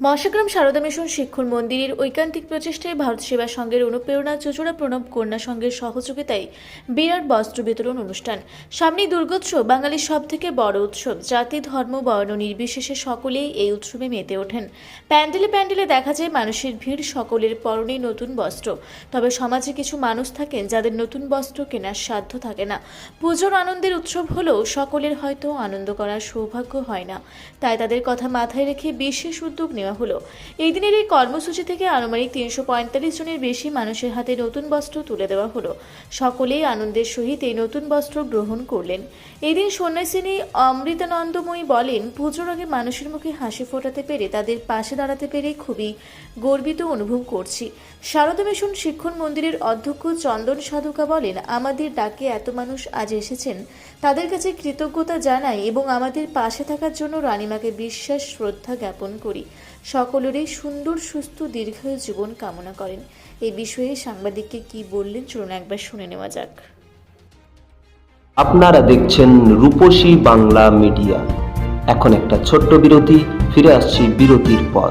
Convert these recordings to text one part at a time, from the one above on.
মহাশাগ্রাম Sarada mission শিক্ষণ মন্দিরের ঐকান্তিক প্রচেষ্টায় ভারত সেবা সংঘের অনুপ্রেরণা, চচুড়া প্রণব, কন্যা সংঘের সহযোগিতায় বিরাট বস্ত্র বিতরণ অনুষ্ঠান। সামনেই দুর্গোৎসব, বাঙালির সব থেকে বড় উৎসব। জাতি, ধর্ম, বর্ণ নির্বিশেষে সকলেই এই উৎসবে মেতে ওঠেন। প্যান্ডেলে প্যান্ডেলে দেখা যায় মানুষের ভিড়, সকলের পরনেই নতুন বস্ত্র। তবে সমাজে কিছু মানুষ থাকেন যাদের নতুন বস্ত্র কেনার সাধ্য থাকে না। পুজোর আনন্দের উৎসব হলেও সকলের হয়তো আনন্দ করার সৌভাগ্য হয় না। তাই তাদের কথা মাথায় রেখে বিশেষ উদ্যোগ নেওয়া হলো। এই দিনের এই কর্মসূচি থেকে আনুমানিক তিনশো পঁয়তাল্লিশ জনের বেশি মানুষের হাতে নতুন বস্ত্র তুলে দেওয়া হলো। সকলেই আনন্দের সহিত এই নতুন বস্ত্র গ্রহণ করলেন। এই দিন সন্ন্যাসিনী অমৃতানন্দময়ী বলেন পুজোর আগে মানুষের মুখে হাসি ফোটাতে পেরে তাদের পাশে দাঁড়াতে পেরে খুবই গর্বিত অনুভব করছি। শারদা মিশন শিক্ষণ মন্দিরের অধ্যক্ষ চন্দন সাধুকা বলেন, আমাদের ডাকে এত মানুষ আজ এসেছেন। তাদের কাছে কৃতজ্ঞতা জানাই এবং আমাদের পাশে থাকার জন্য রানীমাকে বিশ্বাস শ্রদ্ধা জ্ঞাপন করি। সকলেরই সুন্দর, সুস্থ দীর্ঘ জীবন কামনা করেন। এই বিষয়ে সাংবাদিককে কি বললেন চলুন একবার শুনে নেওয়া যাক। আপনারা দেখছেন রূপসী বাংলা মিডিয়া। এখন একটা ছোট্ট বিরতি, ফিরে আসছি বিরতির পর।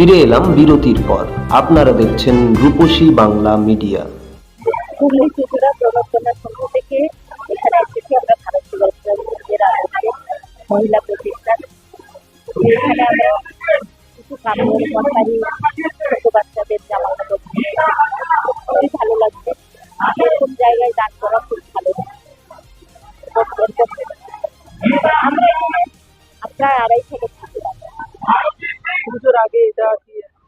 ফিরে এলাম বিরতির পর। আপনারা দেখছেন রূপসী বাংলা মিডিয়া। এখানে আমরা মহিলা এখানে আমরা কিছু বাচ্চাদের খুবই ভালো লাগছে। জায়গায় দান করা খুব ভালো। আমরা আড়াই থেকে থাকি। পুজোর আগে এটা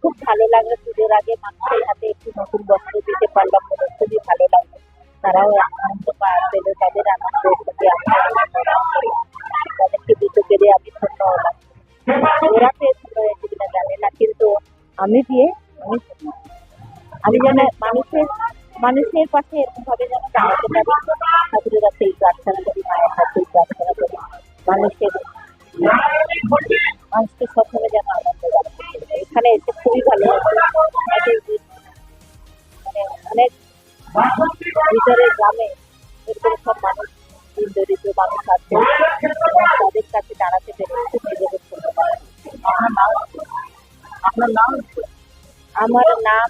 খুব ভালো লাগল পুজোর আগে মানুষের হাতে একটু নতুন বস্ত্র দিতে পারলাম খুবই ভালো লাগল তারাও আনন্দ পেল তাদের আনন্দ তাদেরকে দিতে পেরে আমি ধন্য হলাম। ওরা পেয়েছিল কিনা জানি না, কিন্তু আমি দিয়ে আমি আমি যেন মানুষের মানুষের পাশে এরকম ভাবে যেন দাঁড়াতে পারি। ঠাকুরের কাছে এই প্রার্থনা করি, মায়ের কাছে এই প্রার্থনা করি। মানুষের, মানুষকে সবসময় নাম? আমার নাম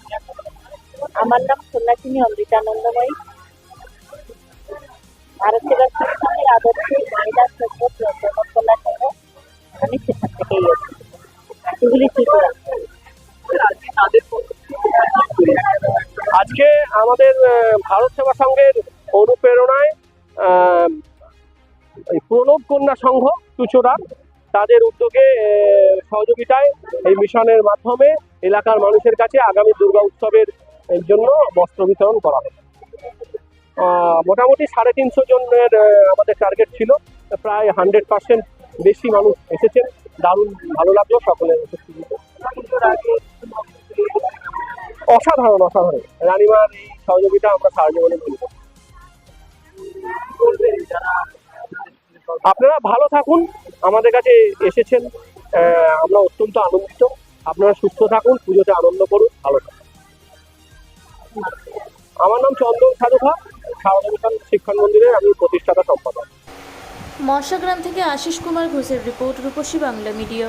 আমার নাম সন্ন্যাসিনী অমৃতানন্দময়ী ভারত সেবা সংস্থানের আদর্শে মহিলা সংঘ আমি সেখান থেকেই আজকে আমাদের ভারত সেবা সংঘের অনুপ্রেরণায় প্রণব কন্যা সংঘ চুচুড়া তাদের উদ্যোগে সহযোগিতায় এই মিশনের মাধ্যমে এলাকার মানুষের কাছে আগামী দুর্গা উৎসবের জন্য বস্ত্র বিতরণ করা হবে। মোটামুটি সাড়ে তিনশো জনের আমাদের টার্গেট ছিল। প্রায় হান্ড্রেড পার্সেন্ট বেশি মানুষ এসেছেন। দারুণ ভালো লাগল সকলের অসাধারণ অসাধারণ। রানিমার এই সহযোগিতা আমরা সারা জীবনে ভুলব আপনারা ভালো থাকুন। আমাদের কাছে এসেছেন আহ, আমরা অত্যন্ত আনন্দিত। আপনারা সুস্থ থাকুন পুজোতে আনন্দ করুন ভালো থাকুন। আমার নাম চন্দন সাধুখা সারদা মিশন শিক্ষণ মন্দিরের আমি প্রতিষ্ঠাতা সম্পাদক। মশাগ্রাম থেকে আশিস কুমার ঘোষের রিপোর্ট রূপসী বাংলা মিডিয়া।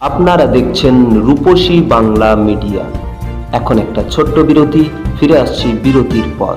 আপনারা দেখছেন রূপসী বাংলা মিডিয়া। এখন একটা ছোট্ট বিরতি ফিরে আসছি বিরতির পর।